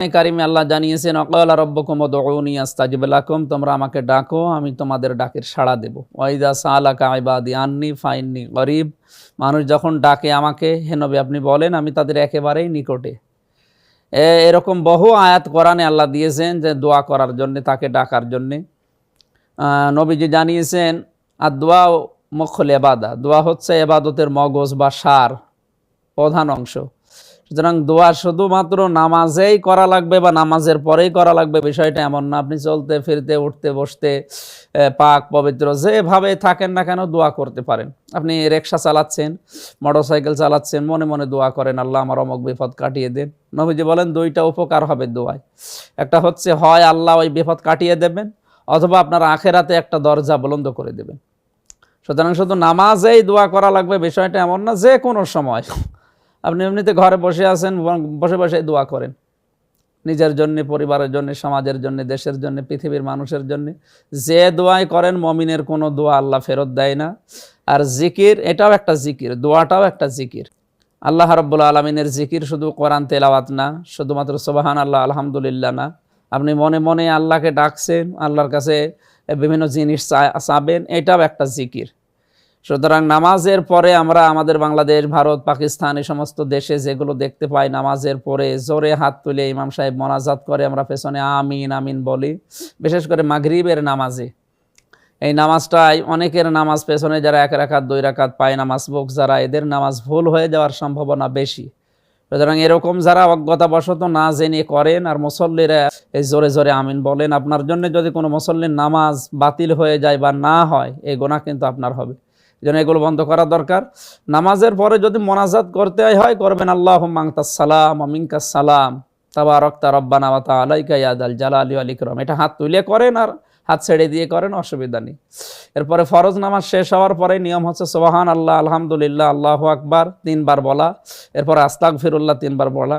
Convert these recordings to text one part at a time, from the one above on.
কারিমে আল্লাহ জানিয়েছেন, অকলা রব্বকুম দৌনি আস্তাজিবুল্লাকুম তোমরা আমাকে ডাকো, আমি তোমাদের ডাকের সাড়া দেব। ওয়াইদা সালাকা ইবাদি আননি ফাইননি গরিব মানুষ যখন ডাকে আমাকে, হে নবী, আপনি বলেন, আমি তাদের একেবারেই নিকটে এরকম বহু আয়াত কোরআনে আল্লাহ দিয়েছেন যে দোয়া করার জন্য, তাকে ডাকার জন্যে। নবীজি জানিয়েছেন আর দোয়া মক্ষল এবাদা দোয়া হচ্ছে এবাদতের মগজ বা সার, প্রধান অংশ সুতরাং দোয়া শুধুমাত্র নামাজেই করা লাগবে বা নামাজের পরেই করা লাগবে, বিষয়টা এমন না। আপনি চলতে, ফিরতে, উঠতে, বসতে পাক, পবিত্র, যেভাবে থাকেন না কেন দোয়া করতে পারেন। আপনি রিক্সা চালাচ্ছেন, মোটরসাইকেল চালাচ্ছেন, মনে মনে দোয়া করেন, আল্লাহ আমার অমক বিপদ কাটিয়ে দেন। নবীজি বলেন, দুইটা উপকার হবে দোয়ায়। একটা হচ্ছে, হয় আল্লাহ ওই বিপদ কাটিয়ে দেবেন, অথবা আপনার আখেরাতে একটা দরজা বলন্দ করে দেবেন। সুতরাং শুধু নামাজেই দোয়া করা লাগবে, বিষয়টা এমন না, যে কোনো সময়। আপনি এমনিতে ঘরে বসে আছেন বসে বসে দোয়া করেন। নিজের জন্য, পরিবারের জন্য, সমাজের জন্য, দেশের জন্য, পৃথিবীর মানুষের জন্য। যে দোয়াই করেন, মমিনের কোনো দোয়া আল্লাহ ফেরত দেয় না। আর জিকির, এটাও একটা জিকির, দোয়াটাও একটা জিকির। আল্লাহ রব্বুল আলমিনের জিকির শুধু কোরআন তেলাওয়াত না, শুধুমাত্র সোবাহান আল্লাহ আলহামদুলিল্লাহ না। আপনি মনে মনে আল্লাহকে ডাকছেন, আল্লাহর কাছে বিভিন্ন জিনিস চাবেন, এটাও একটা জিকির। সুতরাং নামাজের পরে আমরা আমাদের বাংলাদেশ, ভারত, পাকিস্তান এই সমস্ত দেশে যেগুলো দেখতে পাই, নামাজের পরে জোরে হাত তুলে ইমাম সাহেব মোনাজাত করে আমরা পেছনে আমিন আমিন বলি। বিশেষ করে মাগরিবের নামাজে। এই নামাজটাই অনেকের নামাজ পেছনে যারা এক রাকাত, দুই রাকাত পায় নামাজ বুক যারা এদের নামাজ ভুল হয়ে যাওয়ার সম্ভাবনা বেশি। সুতরাং এরকম যারা অজ্ঞতাবশত না জেনে করেন আর মুসল্লিরা এই জোরে জোরে আমিন বলেন, আপনার জন্য যদি কোনো মুসল্লির নামাজ বাতিল হয়ে যায় বা না হয় এই গোনা কিন্তু আপনার হবে। জন্য এগুলো বন্ধ করা দরকার। নামাজের পরে যদি মোনাজাত করতে হয়, করবেন আল্লাহ মাংতাস সালাম তাবা রক্তা রব্বানা ওয়া আলাইকা ইয়াদাল জালালি আল ইকরাম। এটা হাত তুলে করেন আর হাত ছেড়ে দিয়ে করেন, অসুবিধা নেই। এরপরে ফরজ নামাজ শেষ হওয়ার পরে নিয়ম হচ্ছে সোহান আল্লাহ আলহামদুলিল্লাহ, আল্লাহ আকবার, তিনবার বলা। এরপরে আস্তাক ফিরুল্লাহ তিনবার বলা।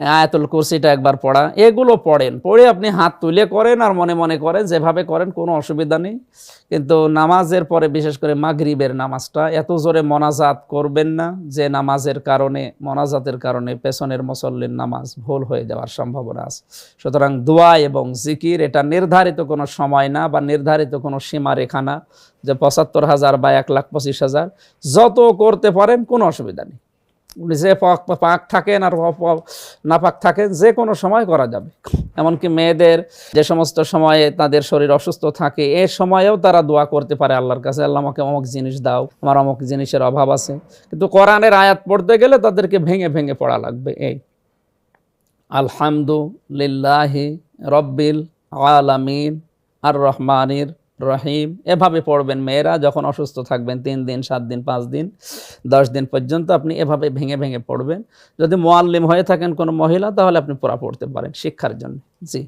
আয়াতুল কুরসিটা একবার পড়া। এগুলো পড়েন। পড়ে আপনি হাত তুলে করেন আর মনে মনে করেন, যেভাবে করেন কোনো অসুবিধা নেই। কিন্তু নামাজের পরে, বিশেষ করে মাগরিবের নামাজটা, এত জোরে মনাজাত করবেন না যে নামাজের কারণে, মনাজাতের কারণে পেছনের মুসল্লির নামাজ ভুল হয়ে যাওয়ার সম্ভাবনা আছে। সুতরাং দোয়া এবং জিকির, এটা নির্ধারিত কোনো সময় না বা নির্ধারিত কোনো সীমারেখা না যে পঁচাত্তর হাজার বা এক লাখ পঁচিশ হাজার। যত করতে পারেন, কোনো অসুবিধা নেই। যে পাক পাক থাকেন আর নাপাক থাকেন, যে কোনো সময় করা যাবে। এমনকি মেয়েদের যে সমস্ত সময়ে তাদের শরীর অসুস্থ থাকে, এ সময়েও তারা দোয়া করতে পারে আল্লাহর কাছে, আল্লাহ, আমাকে অমুক জিনিস দাও, আমার অমুক জিনিসের অভাব আছে। কিন্তু কোরআনের আয়াত পড়তে গেলে তাদেরকে ভেঙে ভেঙে পড়া লাগবে এই। আলহামদুলিল্লাহি রব্বিল আলামিন আর রহমানির রহিম। এভাবে পড়বেন মেয়েরা, যখন অসুস্থ থাকবেন, তিন দিন, সাত দিন, পাঁচ দিন, দশ দিন পর্যন্ত আপনি এভাবে ভেঙে ভেঙে পড়বেন। যদি মোয়াল্লিম হয়ে থাকেন কোনো মহিলা, তাহলে আপনি পড়া পড়তে পারেন শিক্ষার জন্য। জি।